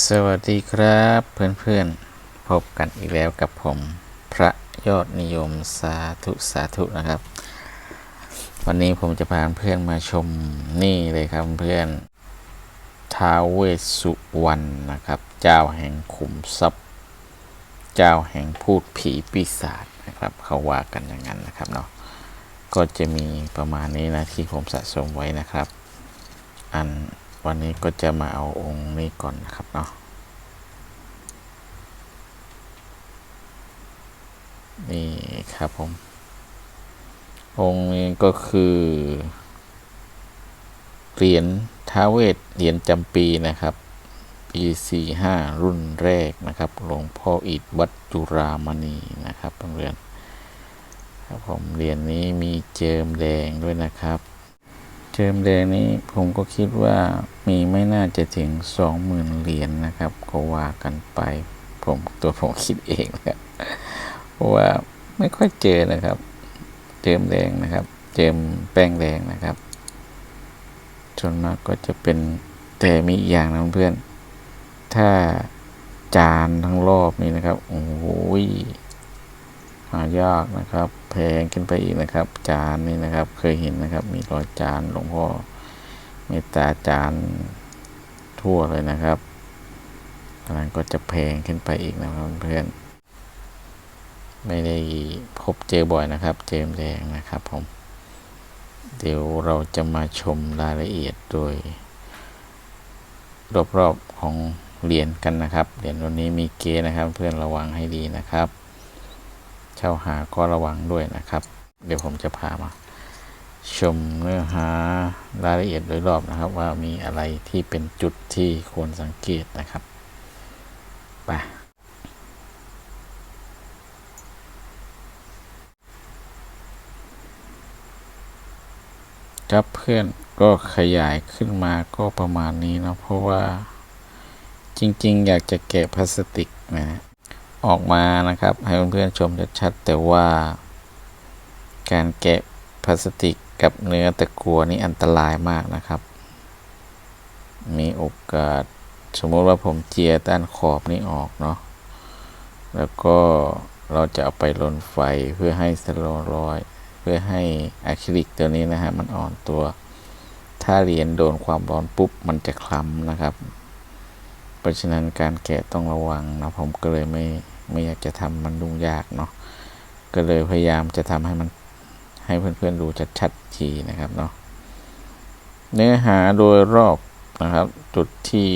สวัสดีครับเพื่อนๆ พบกันอีกแล้วกับผม พระยอดนิยมสาธุสาธุนะครับ วันนี้ผมจะพาเพื่อนมาชมนี่เลยครับเพื่อนท้าวเวสสุวรรณนะครับ เจ้าแห่งขุมทรัพย์ เจ้าแห่งพูดผีปีศาจนะครับเขาว่ากันอย่างนั้นนะครับเนาะก็จะมีประมาณนี้นะที่ผมสะสมไว้นะครับ อัน วันนี้ก็จะมาเอาองค์นี้ก่อนนะครับเนาะนี่ครับผม องค์นี้ก็คือเหรียญท้าเวสเหรียญจำปีนะครับปี45รุ่นแรกนะครับหลวงพ่ออิฐวัดจุรามณีนะครับเพื่อนครับผมเหรียญนี้มีเจิมแดงด้วยนะครับ เจิมแดงนี้ผมก็คิดว่ามีไม่น่าจะถึงสองหมื่นเหรียญนะครับ ก็ว่ากันไป ผมตัวผมคิดเองนะครับเพราะว่าไม่ค่อยเจอนะครับ เจิมแดงนะครับ เจิมแป้งแดงนะครับส่วนมากก็จะเป็นแต่มีอีกอย่างนะเพื่อน ถ้าจานทั้งรอบนี้นะครับ โอ้โหายากนะครับ แพงขึ้นไปอีกนะครับ จานนี่นะครับ เคยเห็นนะครับ มีรอยจานหลวงพ่อเมตตาจานทั่วเลยนะครับอันนั้นก็จะแพงขึ้นไปอีกนะครับเพื่อนไม่ได้พบเจอบ่อยนะครับ เจมแดงนะครับผม เดี๋ยวเราจะมาชมรายละเอียดโดย รอบๆของเหรียญกันนะครับเหรียญวันนี้มีเกณฑ์นะครับ เพื่อนระวังให้ดีนะครับ เช่าหาก็ระวังด้วยนะครับ เดี๋ยวผมจะพามา ชมเนื้อหารายละเอียดโดยรอบนะครับ ว่ามีอะไรที่เป็นจุดที่ควรสังเกตนะครับไปครับเพื่อนก็ขยายขึ้นมาก็ประมาณนี้นะเพราะว่าจริง ๆ อยากจะแกะพลาสติกนะ ออกมานะครับ ให้เพื่อนๆชมชัดๆแต่ว่า การแกะพลาสติกกับเนื้อตะกัวนี่อันตรายมากนะครับ มีโอกาสสมมติว่าผมเจียด้านขอบนี้ออกเนาะแล้วก็เราจะเอาไปลนไฟเพื่อให้สโลรอย เพื่อให้อะคริลิกตัวนี้นะฮะมันอ่อนตัว ถ้าเหรียญโดนความร้อนปุ๊บมันจะคล้ำนะครับ เพราะฉะนั้นการแกะต้องระวังนะผมก็เลยไม่ ไม่อยากจะทำมันยุ่งยากเนาะก็เลยพยายามจะทำให้มันให้เพื่อนๆดูชัดๆทีนะครับเนาะเนื้อหาโดยรอบนะครับ จุดที่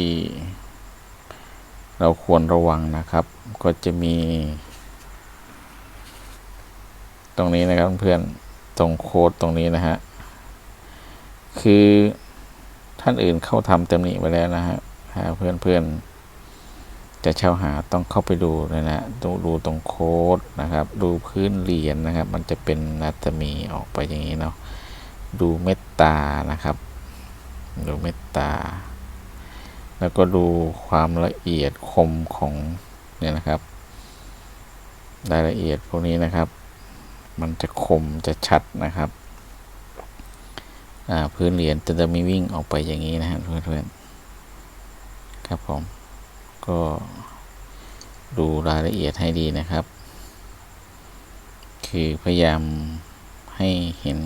เราควรระวังนะครับ ก็จะมี ตรงนี้นะครับเพื่อนตรงโค้ดตรงนี้นะฮะคือท่านอื่นเข้าทำเต็มนี้ไปแล้วนะฮะเพื่อนเพื่อน จะเช่าหาต้องเข้าไปดูเลยนะดูดูตรงโค้ดนะครับ ดูพื้นเหรียญนนะครับ มันจะเป็นนัตมีออกไปอย่างนี้เนาะดูเมตตานะครับ ดูเมตตา แล้วก็ดูความละเอียดคมของเนี่ยนะครับ รายละเอียดพวกนี้นะครับ มันจะคมจะชัดนะครับพื้นเหรียญจะมีวิ่งออกไปอย่างนี้นะฮะเพื่อนๆครับผม ก็ดูรายละเอียดให้ดีนะครับ คือพยายามให้เห็น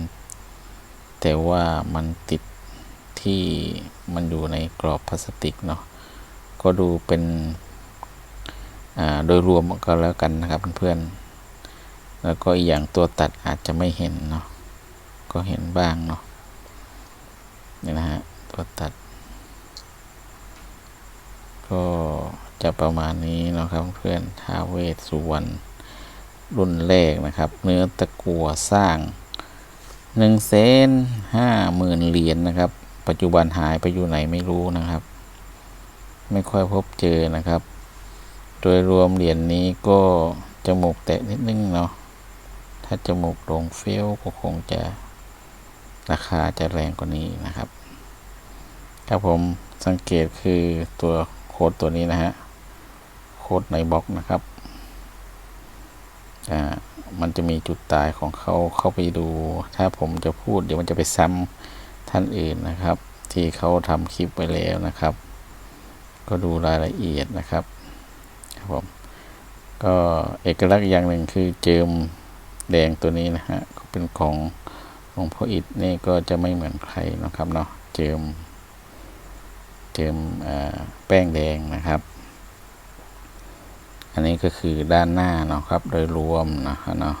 แต่ว่ามันติดที่มันอยู่ในกรอบพลาสติกเนาะก็ดูเป็นโดยรวมก็แล้วกันนะครับเพื่อนๆแล้วก็อีกอย่างตัวตัดอาจจะไม่เห็นเนาะก็เห็นบ้างเนาะนี่นะฮะตัวตัด ก็ จะประมาณนี้นะครับเพื่อนท้าเวสสุวรรณรุ่นแรกนะครับ เนื้อตะกัวสร้างหนึ่งเซนห้าหมื่นเหรียญนะครับ ปัจจุบันหายไปอยู่ไหนไม่รู้นะครับ ไม่ค่อยพบเจอนะครับ โดยรวมเหรียญนนี้ก็จมูกแตะนิดนึงเนาะถ้าจมูกลงเฟลก็คงจะราคาจะแรงกว่านี้นะครับครับผมสังเกตคือตัวโค้ดตัวนี้นะฮะ โค้ดในบล็อกนะครับอ่ามันจะมีจุดตายของเขาเข้าไปดู ถ้าผมจะพูดเดี๋ยวมันจะไปซ้ำท่านอื่นนะครับ ที่เขาทำคลิปไปแล้วนะครับ ก็ดูรายละเอียดนะครับครับผมก็เอกลักษณ์อย่างหนึ่งคือเจิมแดงตัวนี้นะฮะก็เป็นของหลวงพ่ออิฐนี่ก็จะไม่เหมือนใครนะครับเนาะเจิมเจิมแป้งแดงนะครับ อันนี้ก็คือด้านหน้าเนาะครับโดยรวมนะครับเนาะ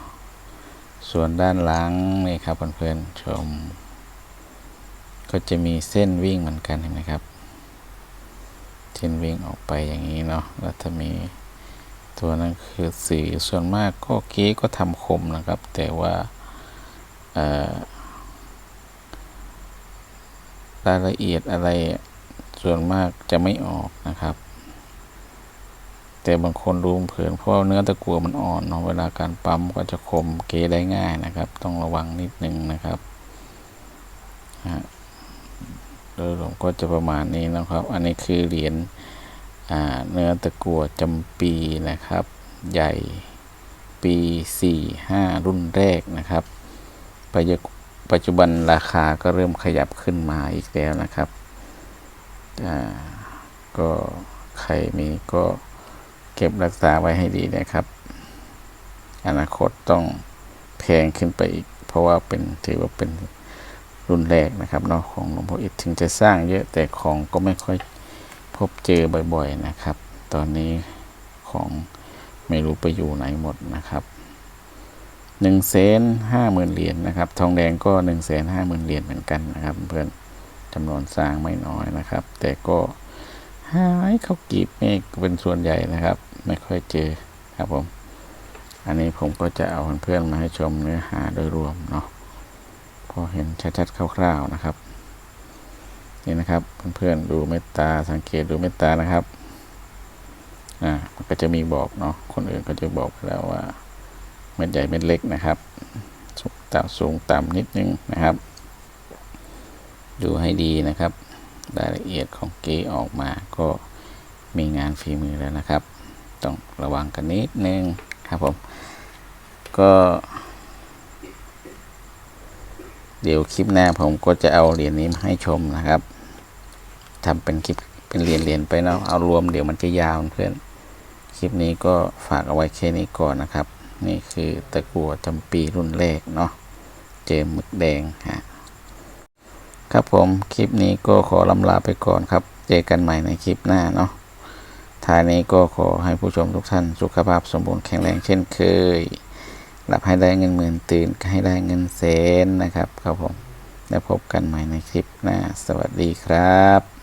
ส่วนด้านหลังนี่ครับเพื่อนๆชม ก็จะมีเส้นวิ่งเหมือนกันเห็นไหมครับเส้นวิ่งออกไปอย่างนี้เนาะแล้วจะมีตัวนั้นคือสีส่วนมากก็เก๊ก็ทำคมนะครับ แต่ว่าเอ่อรายละเอียดอะไรส่วนมากจะไม่ออกนะครับ แต่บางคนดูเผินเพราะเนื้อตะกั่วมันอ่อนเนาะเวลาการปั๊มก็จะคมเก๊ได้ง่ายนะครับ ต้องระวังนิดนึงนะครับฮะโดยรวมก็จะประมาณนี้นะครับ อันนี้คือเหรียญเนื้อตะกั่วจำปีนะครับ ใหญ่ปี 45 รุ่นแรกนะครับปัจจุบันราคาก็เริ่มขยับขึ้นมาอีกแล้วนะครับก็ใครมีก็ ก็บรักษาไว้ให้ดีนะครับ อนาคตต้องแพงขึ้นไปอีก เพราะว่าเป็นถือว่าเป็นรุ่นแรกนะครับเนาะของหลวงพ่ออิฐถึงจะสร้างเยอะแต่ของก็ไม่ค่อยพบเจอบ่อยๆนะครับ ตอนนี้ของไม่รู้ไปอยู่ไหนหมดนะครับหนึ่งแสนห้าหมื่นเหรียญนะครับ ทองแดงก็หนึ่งแสนห้าหมื่นเหรียญเหมือนกันนะครับ เพื่อนจำนวนสร้างไม่น้อยนะครับ แต่ก็ หายเขากรีบเมฆเป็นส่วนใหญ่นะครับ ไม่ค่อยเจอครับผม อันนี้ผมก็จะเอาเพื่อนๆมาให้ชมเนื้อหาโดยรวมเนาะพอเห็นชัดๆคร่าวๆนะครับ นี่นะครับเพื่อนๆดูเมตตาสังเกตดูเมตตานะครับอ่ามันก็จะมีบอกเนาะคนอื่นก็จะบอกแล้วว่าเม็ดใหญ่เม็ดเล็กนะครับสูงต่ำสูงต่ำนิดนึงนะครับ ดูให้ดีนะครับ รายละเอียดของเกออกมาก็มีงานฝีมือแล้วนะครับ ต้องระวังกันนิดนึงครับผม ก็ เดี๋ยวคลิปหน้าผมก็จะเอาเหรียญนี้มาให้ชมนะครับทำเป็นคลิปเป็นเหรียญเหรียญไปเนาะเอารวมเดี๋ยวมันจะยาวเพื่อนคลิปนี้ก็ฝากเอาไว้แค่นี้ก่อนนะครับ นี่คือตะกั่วจำปีรุ่นแรกเนาะเจมหมึกแดงฮะ ครับผมคลิปนี้ก็ขอลำลาไปก่อนครับ เจอกันใหม่ในคลิปหน้าเนาะท้ายนี้ก็ขอให้ผู้ชมทุกท่านสุขภาพสมบูรณ์แข็งแรงเช่นเคย หลับให้ได้เงินหมื่นตื่นให้ได้เงินแสนนะครับครับผม แล้วพบกันใหม่ในคลิปหน้า สวัสดีครับ